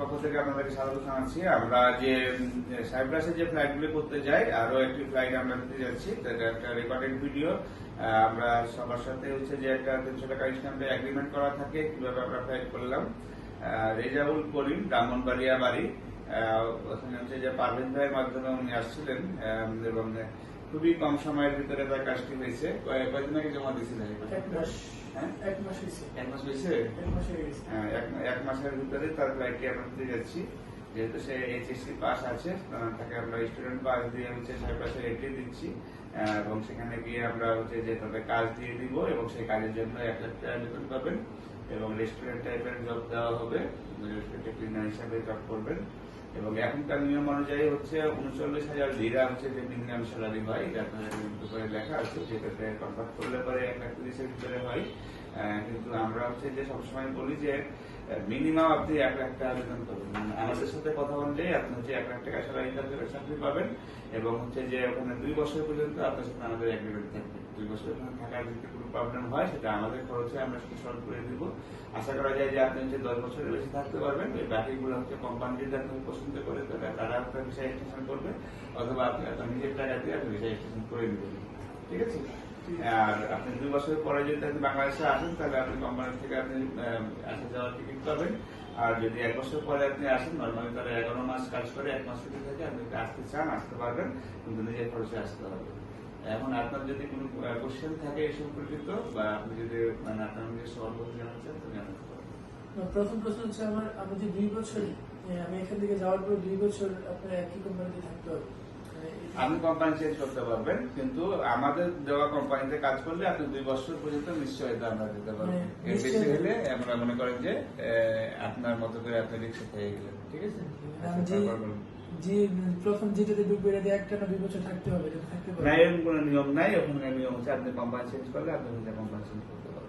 পক্ষ থেকে আমরা যে যে ফ্লাইটগুলি করতে যাই আরও একটি ফ্লাইট আমরা যাচ্ছি। একটা ভিডিও আমরা সবার সাথে হচ্ছে যে একটা এগ্রিমেন্ট করা থাকে, কীভাবে আমরা ফ্লাইট করলাম। রেজাউল করিম, ব্রাহ্মণবাড়িয়া বাড়ি। ওখানে হচ্ছে যে পারভেজ ভাইয়ের মাধ্যমে উনি আসছিলেন এবং খুবই কম সময়ের ভিতরে তার কাজটি হয়েছে। কয়- কয়দিন আগে জমা দিয়েছিলেন এক মাস। হ্যাঁ? এক মাস হয়েছে। এক মাস হয়েছে? এক মাস হয়ে এক এক মাসের ভিতরে তার ফ্লাইটটি আমরা দিতে যাচ্ছি। যেহেতু সে এইচএসসি পাস আছে তাকে আমরা স্টুডেন্ট পাস দিয়ে হচ্ছে সাড়ে সাইপ্রাসে এন্ট্রি দিচ্ছি। এবং সেখানে গিয়ে আমরা হচ্ছে যে তাদের কাজ দিয়ে দিব এবং সেই কাজের জন্য এক লাখ টাকা বেতন পাবেন এবং রেস্টুরেন্ট টাইপের জব দেওয়া হবে। রেস্টুরেন্টে ক্লিনার হিসাবে জব করবেন। এবং এখনকার নিয়ম অনুযায়ী হচ্ছে উনচল্লিশ হাজার লিরা হচ্ছে যে মিনিমাম স্যালারি হয় এটা আপনাদের লেখা আছে যেটাতে কনভার্ট করলে পরে এক লাখ তিরিশের ভিতরে হয়। কিন্তু আমরা হচ্ছে যে সবসময় বলি যে মিনিমাম আপনি এক লাখ টাকা বেতন পাবেন মানে আমাদের সাথে কথা বললে আপনি হচ্ছে এক লাখ টাকা স্যালারি হিসাবে চাকরি পাবেন এবং হচ্ছে যে ওখানে দুই বছর পর্যন্ত আপনার সাথে আমাদের এগ্রিমেন্ট থাকবে। দুই বছর ওখানে থাকার যদি কোনো প্রবলেম হয়, সেটা আমাদের খরচে আমরা সেটা সলভ করে দিব। আশা করা যায় যে আপনি হচ্ছে দশ বছরের বেশি থাকতে পারবেন। ওই বাকিগুলো হচ্ছে কোম্পানি যদি আপনাকে পছন্দ করে তাহলে তারা আপনার ভিসা এক্সটেনশন করবে, অথবা আপনি আপনার নিজের টাকা দিয়ে আপনি ভিসা এক্সটেনশন করে দিবেন ঠিক আছে? আর আপনি দুই বছর পরে যদি আপনি বাংলাদেশে আসেন, তাহলে আপনি কোম্পানি থেকে আপনি আসা যাওয়ার টিকিট পাবেন। আর যদি এক বছর পরে আপনি আসেন নর্মালি তারা এগারো মাস কাজ করে এক মাস ছুটি থাকে আপনি আসতে চান, আসতে পারবেন, কিন্তু নিজের খরচে আসতে হবে। এখন আপনার যদি কোনো কোশ্চেন থাকে এই সম্পর্কিত, বা আপনি যদি মানে আপনার নিজস্ব অনুভূতি জানাতে চান তো জানাতে প্রথম প্রশ্ন হচ্ছে, আমার আমি যে দুই বছর আমি এখান থেকে যাওয়ার পর দুই বছর আপনার একই কোম্পানিতে থাকতে হবে মানে এটা- আপনি কোম্পানি চেঞ্জ করতে পারবেন কিন্তু আমাদের দেওয়া কোম্পানিতে কাজ করলে আপনি দুই বছর পর্যন্ত নিশ্চয়তা আমরা দিতে পারব। মানে এর বেশি হলে আমরা মনে করেন যে আপনার মতো করে আপনি রিক্সা খেয়ে গেলেন ঠিক আছে? যে তারপর বলুন। যে প্রথম যেটাতে ঢুকবে এটাতে একটা না দুই বছর থাকতে হবে না এরকম কোনো নিয়ম নাই ওখানে নিয়ম হচ্ছে আপনি কোম্পানি চেঞ্জ করলে আপনি কোম্পানি চেঞ্জ করতে পারবেন।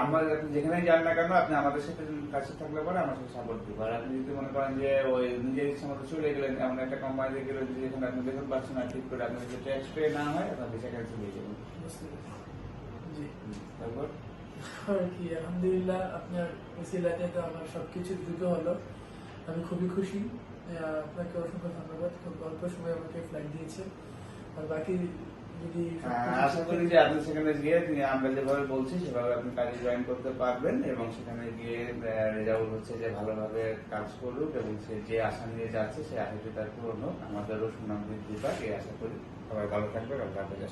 আমার আপনি যেখানেই যান না কেন আপনি আমাদের সাথে কাছে থাকলে পরে আমার সাথে সাপোর্ট দিব। আর আপনি যদি মনে করেন যে ওই নিজের ইচ্ছা মতো চলে গেলেন এমন একটা কোম্পানিতে গেলেন যেখানে আপনি বেতন পাচ্ছেন না ঠিক করে আপনার যদি ট্যাক্স পে না হয় আপনার ভিসা ক্যান্সেল হয়ে যাবে বুঝতে তারপর? আর কি আলহামদুলিল্লাহ আপনার ওসিলাতে তো আমার সবকিছু দ্রুত হলো। আমি খুবই খুশি। আপনাকে অসংখ্য ধন্যবাদ। খুব অল্প সময় আমাকে ফ্লাইট দিয়েছে। আর বাকি আশা করি যে আপনি সেখানে গিয়ে আমরা যেভাবে বলছি, সেভাবে আপনি কাজে জয়েন করতে পারবেন এবং সেখানে গিয়ে রেজাল্ট হচ্ছে যে ভালোভাবে কাজ করুক এবং সে যে আশা নিয়ে যাচ্ছে সেই আশাটি তার পূরণ হোক। আমাদেরও সুনাম বৃদ্ধি পাক, এই আশা করি। সবাই ভালো থাকবে আল্লাহ হাফেজ